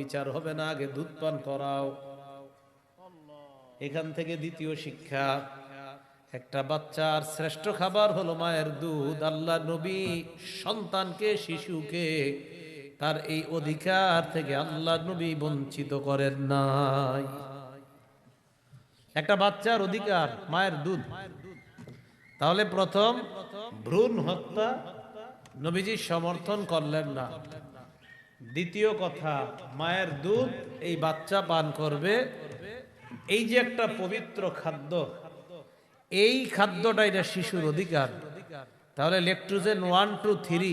বিচার হবে না, আগে দুধ পান করাও। এখান থেকে দ্বিতীয় শিক্ষা, একটা বাচ্চার শ্রেষ্ঠ খাবার হলো মায়ের দুধ। আল্লাহ নবী সন্তানকে, শিশুকে তার এই অধিকার থেকে আল্লাহ নবী বঞ্চিত করেন নাই। একটা বাচ্চার অধিকার, মায়ের দুধ। তাহলে প্রথম ভ্রূণ হত্যা নবীজি সমর্থন করলেন না। দ্বিতীয় কথা, মায়ের দুধ এই বাচ্চা পান করবে। এই যে একটা পবিত্র খাদ্য, এই খাদ্যটা এটা শিশুর অধিকার? তাহলে লেকট্রোজেন ওয়ান টু থ্রি,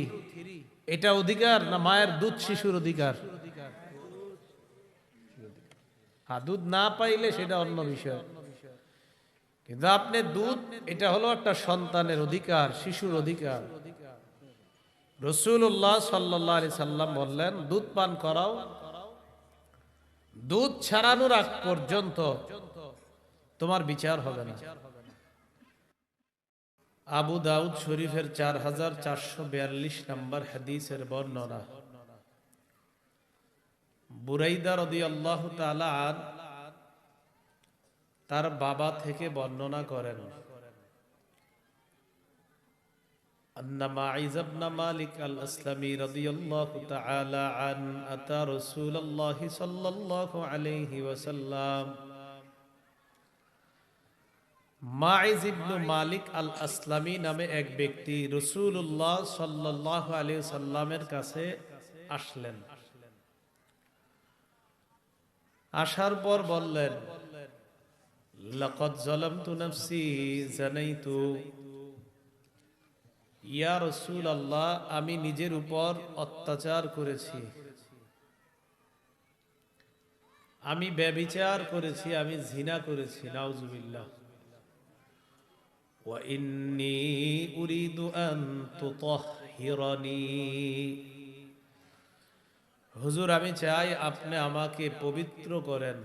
এটা অধিকার না মায়ের দুধ শিশুর অধিকার? হ্যাঁ দুধ না পাইলে সেটা অন্য বিষয়। কিন্তু আপনি দুধ, এটা হলো একটা সন্তানের অধিকার, শিশুর অধিকার। রসুল্লাহ সাল্লাহ আলি সাল্লাম বললেন, দুধ পান করাও। দুধ ছাড়ানোর আগ পর্যন্ত তোমার বিচার হবে না। আবু দাউদ শরীফের চার হাজার চারশো বিয়াল্লিশ নম্বর হাদিসের বর্ণনা। বুরাইদা রদি আল্লাহ তার বাবা থেকে বর্ণনা করেন أن معيز بن مالك الأسلمي رضي الله تعالى عنه أتى رسول الله صلى الله عليه وسلم মাইজ ইবনু মালিক আল আসলামী নামে এক ব্যক্তি রসুল্লাহ সাল্লাহ আলী সাল্লামের কাছে আসলেন আসার পর বললেন লকত জলম তু নফসি জানাইতু ইয়া রসুল আল্লাহ আমি নিজের উপর অত্যাচার করেছি আমি ব্যবিচার করেছি আমি জিনা করেছি নাউজুবিল্লাহ وإني أريد أن تطهرني হুজুর আমি চাই আপনি আমাকে পবিত্র করেন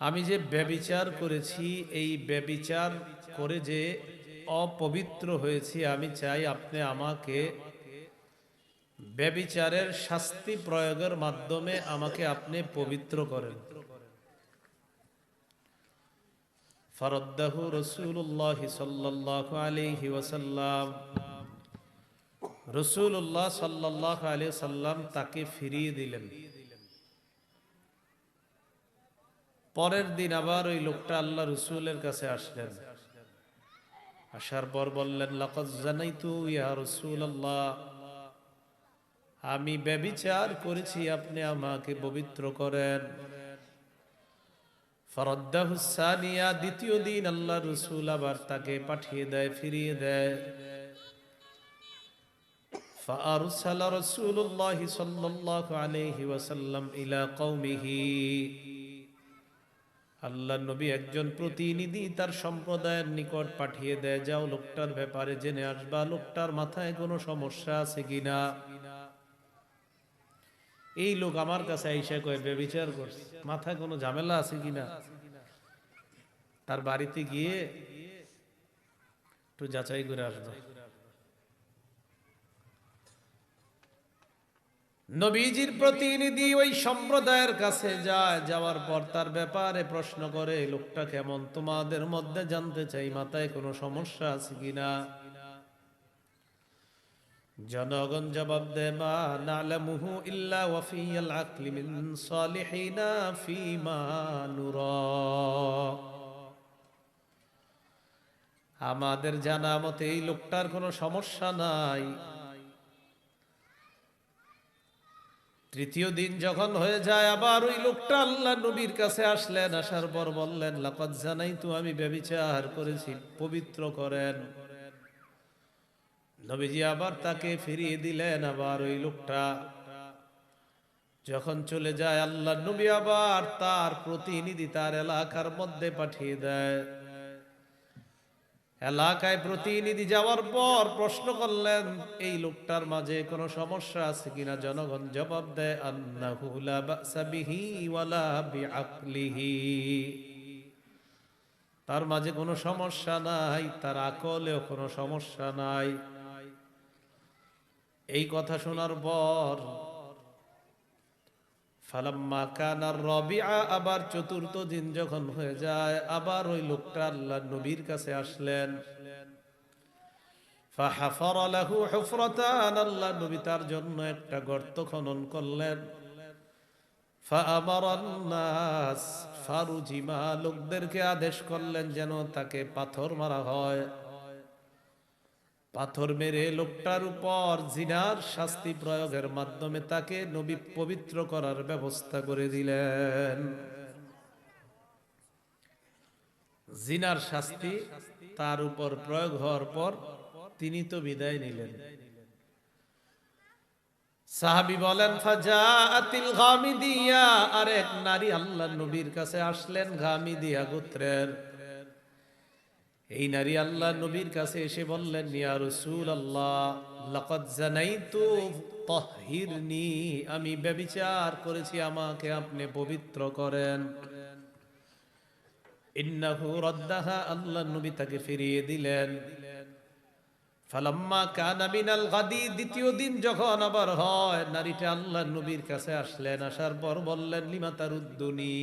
আমি যে ব্যবিচার করেছি এই ব্যবিচার করে যে অপবিত্র হয়েছি, আমি চাই আপনি আমাকে ব্যবিচারের শাস্তি প্রয়োগের মাধ্যমে আমাকে আপনি পবিত্র করেন। রসুল্লাহ সাল্লাম তাকে ফিরিয়ে দিলেন। পরের দিন আবার ওই লোকটা আল্লাহ রসুলের কাছে আসলেন। আসার পর বললেন লকত জানাইতু ইয়া রসুল আল্লাহ আমি ব্যবিচার করেছি আপনি আমাকে পবিত্র করেন ফরদ্দাহুসানিয়া দ্বিতীয় দিন আল্লাহ রসুল আবার তাকে পাঠিয়ে দেয় ফিরিয়ে দেয় فأرسل رسول الله صلى الله عليه وسلم إلى قومه আল্লাহ নবী একজন প্রতিনিধি তার সম্প্রদায়ের নিকট পাঠিয়ে দেয়, যাও লোকটার ব্যাপারে জেনে আসবা, লোকটার মাথায় কোনো সমস্যা আছে কিনা এই লোক আমার কাছে আইসা কয়ে বেবিচার করছে, মাথায় কোনো ঝামেলা আছে কিনা তার বাড়িতে গিয়ে একটু যাচাই করে আসবে। নবীজির প্রতিনিধি ওই সম্প্রদায়ের কাছে যায়, যাওয়ার পর তার ব্যাপারে প্রশ্ন করে লোকটা কেমন? তোমাদের মধ্যে জানতে চাই, মাথায় কোনো সমস্যা আছে কিনা জনগণ জবাব দে মা আমাদের জানা মতে এই লোকটার কোনো সমস্যা নাই। তৃতীয় দিন যখন হয়ে যায়, আবার ওই লোকটা আল্লাহ নবীর কাছে আসলেন, আসার পর বললেন লাপাত জানাই তো আমি ব্যবিচার করেছি, পবিত্র করেন। নবীজি আবার তাকে ফিরিয়ে দিলেন, আবার ওই লোকটা যখন চলে যায়, আল্লাহ নবী আবার তার প্রতিনিধি তার এলাকার মধ্যে পাঠিয়ে দেয়। এলাকায় প্রতিনিধি যাওয়ার পর প্রশ্ন করলেন, এই লোকটার মাঝে কোনো সমস্যা আছে কিনা? জনগণ জবাব দেয় তার মাঝে কোনো সমস্যা নাই, তার আকলেও কোনো সমস্যা নাই। এই কথা শোনার পর আবার চতুর্থ দিন যখন হয়ে যায়, আবার ওই লোকটা আল্লাহ নবীর কাছে আসলেন। ফাহাফার লাহু হুফরাতান, আল্লাহ নবী তার জন্য একটা গর্ত খনন করলেন। ফাআমারান নাস ফারুজিমা লোকদেরকে আদেশ করলেন যেন তাকে পাথর মারা হয়। পাথর মেরে লোকটার উপর জিনার শাস্তি প্রয়োগের মাধ্যমে তাকে নবী পবিত্র করার ব্যবস্থা করে দিলেন। জিনার শাস্তি তার উপর প্রয়োগ হওয়ার পর তিনি তো বিদায় নিলেন। সাহাবি বলেন, ফাজাআতিল গামিদিয়া। আর এক নারী আল্লাহ নবীর কাছে আসলেন, গামিদিয়া গোত্রের। এই নারী আল্লাহ নবীর কাছে এসে বললেন, ইয়া রাসূলুল্লাহ, লাকাদ জানাইতু তাহহিরনি আমি ব্যভিচার করেছি, আমাকে আপনি পবিত্র করেন। ইন্নাহু রাদ্দাহা, আল্লাহ নবী তাকে ফিরিয়ে দিলেন। ফালাম্মা কানা মিনাল গাদি, দ্বিতীয় দিন যখন আবার হয়, নারীটা আল্লাহ নবীর কাছে আসলেন, আসার পর বললেন, লিমা তারুদ্দুনি?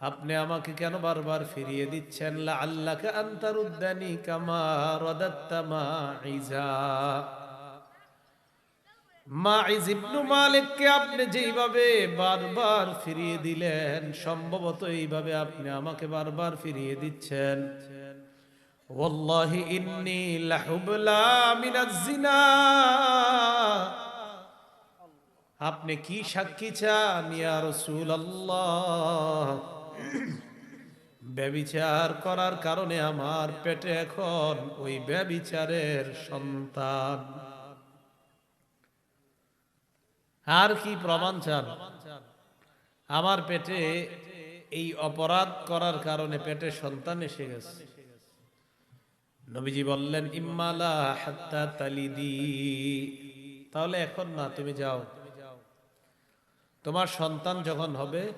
আপনি আমাকে কেন বারবার ফিরিয়ে দিচ্ছেন? লা আল্লাহকে আন্তারুদ্দানি কামা রদাত্তা মাইজা মাইজ মালিককে আপনি যেইভাবে বারবার ফিরিয়ে দিলেন, সম্ভবত এইভাবে আপনি আমাকে বারবার ফিরিয়ে দিচ্ছেন। ওয়াল্লাহি ইন্নী লাহুবলা মিনাজ জিনা। আপনি কি সাক্ষী চান ইয়া রাসূলুল্লাহ? ব্যবিচার করার কারণে আমার পেটে এখন ওই ব্যবিচারের সন্তান। আর কি প্রমাণ চান? আমার পেটে এই অপরাধ করার কারণে পেটে সন্তান এসে গেছে। নবীজি বললেন ইম্মালা হাত্তা তালিদি। তাহলে এখন না, তুমি যাও। তোমার সন্তান যখন হবে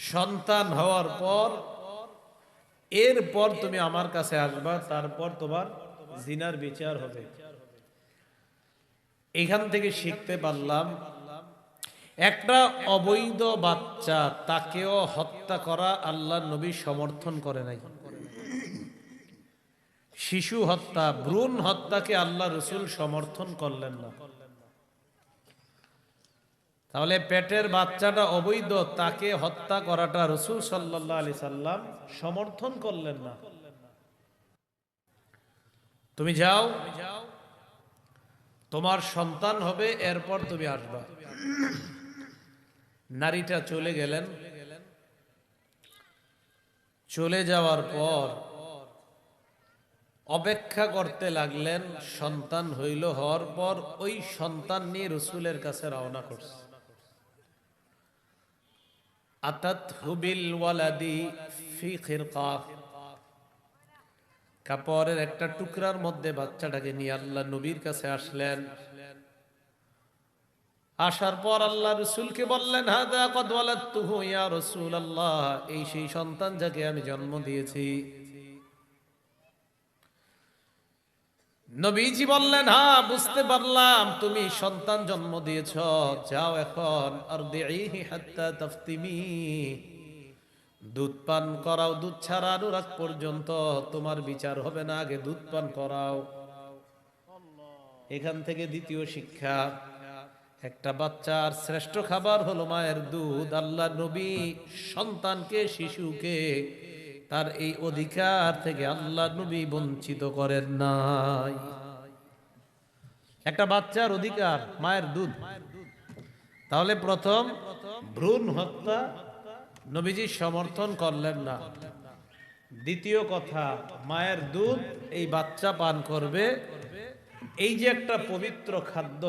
সন্তান হওয়ার পর, এরপর তুমি আমার কাছে আসবা, তারপর তোমার জিনার বিচার হবে। এখান থেকে শিখতে পারলাম, একটা অবৈধ বাচ্চা তাকেও হত্যা করা আল্লাহ নবী সমর্থন করে নাই। শিশু হত্যা, ভ্রূণ হত্যাকে আল্লাহ রসুল সমর্থন করলেন না। তাহলে পেটের বাচ্চাটা অবৈধ, তাকে হত্যা করাটা রসুল সাল্লাহ আলি সাল্লাম সমর্থন করলেন না। তুমি যাও, তোমার সন্তান হবে, এরপর তুমি আসবা। নারীটা চলে গেলেন। চলে যাওয়ার পর অপেক্ষা করতে লাগলেন, সন্তান হইল হওয়ার পর ওই সন্তান নিয়ে রসুলের কাছে রওনা করছে। কাপড়ের একটা টুকরার মধ্যে বাচ্চাটাকে নিয়ে আল্লাহ নবীর কাছে আসলেন। আসার পর আল্লাহ রসুলকে বললেন, হাদা কদ ওয়ালাদতুহু ইয়া আল্লাহ এই সেই সন্তান যাকে আমি জন্ম দিয়েছি। নবীজি বললেন হ্যাঁ বুঝতে পারলাম, তুমি সন্তান জন্ম দিয়েছ। যাও এখন আর তফতিমি। দুধ পান করাও, দুধ ছাড়ানোর আগ পর্যন্ত তোমার বিচার হবে না, আগে দুধ পান করাও। এখান থেকে দ্বিতীয় শিক্ষা, একটা বাচ্চার শ্রেষ্ঠ খাবার হলো মায়ের দুধ। আল্লাহ নবী সন্তানকে, শিশুকে তার এই অধিকার থেকে আল্লাহ নবী বঞ্চিত করেন নাই। একটা বাচ্চার অধিকার, মায়ের দুধ। তাহলে প্রথম ভ্রূণ হত্যা নবীজি সমর্থন করলেন না। দ্বিতীয় কথা, মায়ের দুধ এই বাচ্চা পান করবে। এই যে একটা পবিত্র খাদ্য,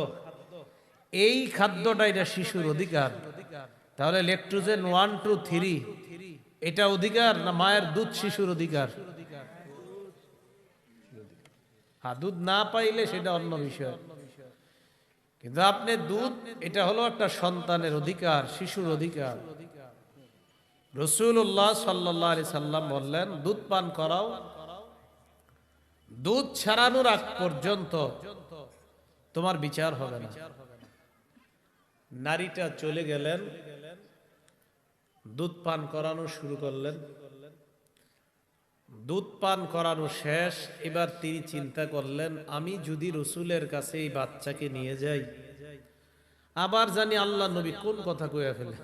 এই খাদ্যটা এটা শিশুর অধিকার। তাহলে লেকট্রোজেন ওয়ান টু থ্রি এটা অধিকার না মায়ের দুধ শিশুর অধিকার? হ্যাঁ দুধ না পাইলে সেটা অন্য বিষয়। কিন্তু আপনি দুধ, এটা হলো একটা সন্তানের অধিকার, শিশুর অধিকার। রসুল্লাহ সাল্লাহ আলি সাল্লাম বললেন, দুধ পান করাও। দুধ ছাড়ানোর আগ পর্যন্ত তোমার বিচার হবে না। নারীটা চলে গেলেন দুধ পান করানো শুরু করলেন। দুধ পান করানো শেষ, এবার তিনি চিন্তা করলেন, আমি যদি রসুলের কাছে এই বাচ্চাকে নিয়ে যাই, আবার জানি আল্লাহ নবী কোন কথা কইয়া ফেলে।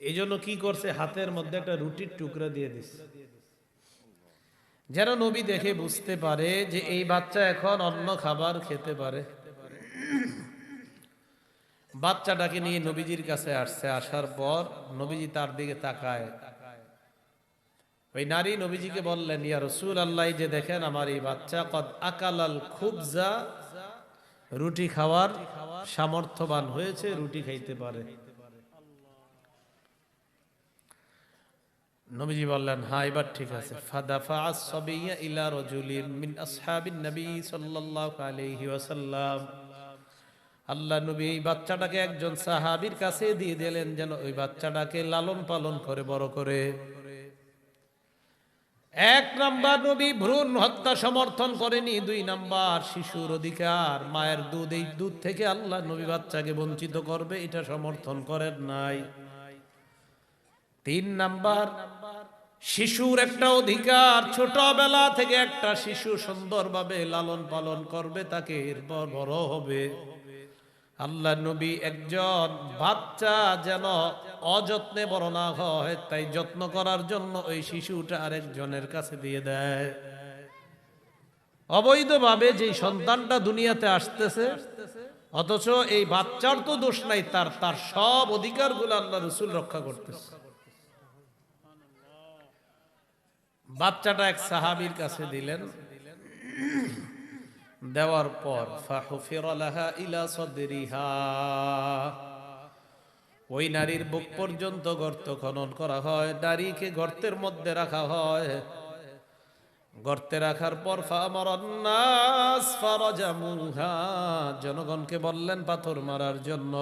এই জন্য কি করছে? হাতের মধ্যে একটা রুটির টুকরা দিয়ে দিচ্ছে যেন নবী দেখে বুঝতে পারে যে এই বাচ্চা এখন অন্য খাবার খেতে পারে। বাচ্চাটাকে নিয়ে নবীজির কাছে আসছে, আসার পর নবীজি তার দিকে তাকায়। ওই নারী নবীজিকে বললেন, ইয়া রসুল আল্লাহ যে দেখেন আমার এই বাচ্চা, কদ আকালাল খুবজা, রুটি খাওয়ার সামর্থ্যবান হয়েছে, রুটি খাইতে পারে। নবীজি বললেন হ্যাঁ এবার ঠিক আছে। ফাদাফা আসবিয়া ইলা রাজুলিন মিন আসহাবিন নবী সাল্লাল্লাহু আলাইহি ওয়াসাল্লাম। আল্লাহ নবী এই বাচ্চাটাকে একজন সাহাবীর কাছে দিয়ে দিলেন যেন ওই বাচ্চাটাকে লালন পালন করে, বড় করে। এক নাম্বার নবী ভ্রূণ হত্যা সমর্থন করেনি, দুই নাম্বার শিশুর অধিকার, মায়ের দুধ, এই দুধ থেকে আল্লাহ নবী বাচ্চাকে বঞ্চিত করবে, এটা সমর্থন করেন নাই। তিন নাম্বার শিশুর একটা অধিকার, ছোটবেলা থেকে একটা শিশু সুন্দরভাবে লালন পালন করবে, তাকে এরপর বড় হবে। আল্লাহ নবী একজন বাচ্চা যেন অযত্নে বড় না হয়, তাই যত্ন করার জন্য ওই শিশুটা আরেকজনের কাছে দিয়ে দেয়। অবৈধভাবে যে সন্তানটা দুনিয়াতে আসতেছে, অথচ এই বাচ্চার তো দোষ নাই, তার তার সব অধিকারগুলো আল্লাহ রসুল রক্ষা করতেছে। বাচ্চাটা এক সাহাবীর কাছে দিলেন। দেওয়ার পর ওই নারীর বুক পর্যন্ত গর্ত খনন করা হয়, নারীকে গর্তের মধ্যে রাখা হয়। গর্তে রাখার পর জনগণকে বললেন পাথর মারার জন্য।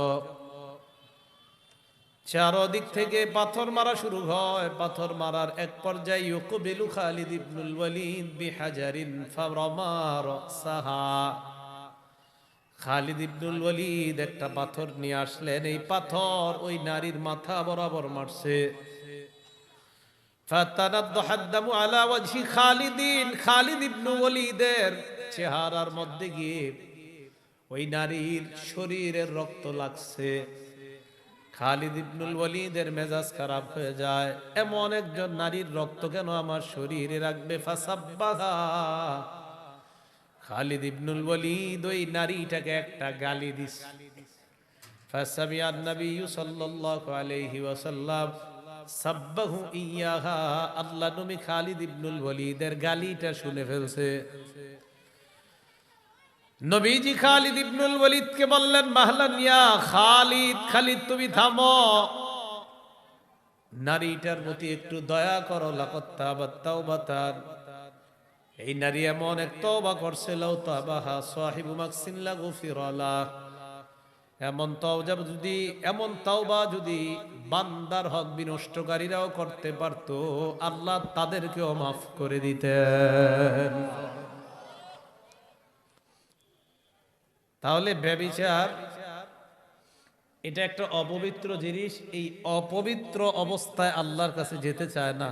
চারদিক থেকে পাথর মারা শুরু হয়। পাথর মারার এক পর্যায়ে ইউকবিলু খালিদ ইবনুল ওয়ালিদ বিহাজারিন ফারামা রাসাহা। খালিদ ইবনুল ওয়ালিদ একটা পাথর নিয়ে আসলেন। এই পাথর ওই নারীর মাথা বরাবর মারছে। ফাতানাদ্দাহা আদ-দামু আলা ওয়াজহি খালিদিন। খালিদ ইবনু ওয়ালিদের চেহারার মধ্যে গিয়ে ওই নারীর শরীরের রক্ত লাগছে। খালিদ ইবনুল ওয়ালিদের মেজাজ খারাপ হয়ে যায়। এমন একজন নারীর রক্ত কেন আমার শরীরে রাখবে? খালিদ ইবনুল ওয়ালিদ ওই নারীটাকে একটা গালি দিস আল্লাহ নবী খালিদ ইবনুল ওয়ালিদের গালিটা শুনে ফেলছে। নবীজি খালিদ ইবনুল ওয়ালিদকে বললেন, মাহলান ইয়া খালিদ খালিদ তুমি থামো। নারীটার প্রতি একটু দয়া করো লাকত্তা বাত্তাও বাতার এই নারী এমন এক তওবা করছে, লাউ তাবাহা সাহিবু মাকসিল্লা গফিরালা এমন তওবা যদি, এমন তওবা যদি বান্দার হক বিনষ্টকারীরাও করতে পারতো, আল্লাহ তাদেরকেও মাফ করে দিতেন। তাহলে ব্যবিচার এটা একটা অপবিত্র জিনিস এই অপবিত্র অবস্থায় আল্লাহর কাছে যেতে চায় না।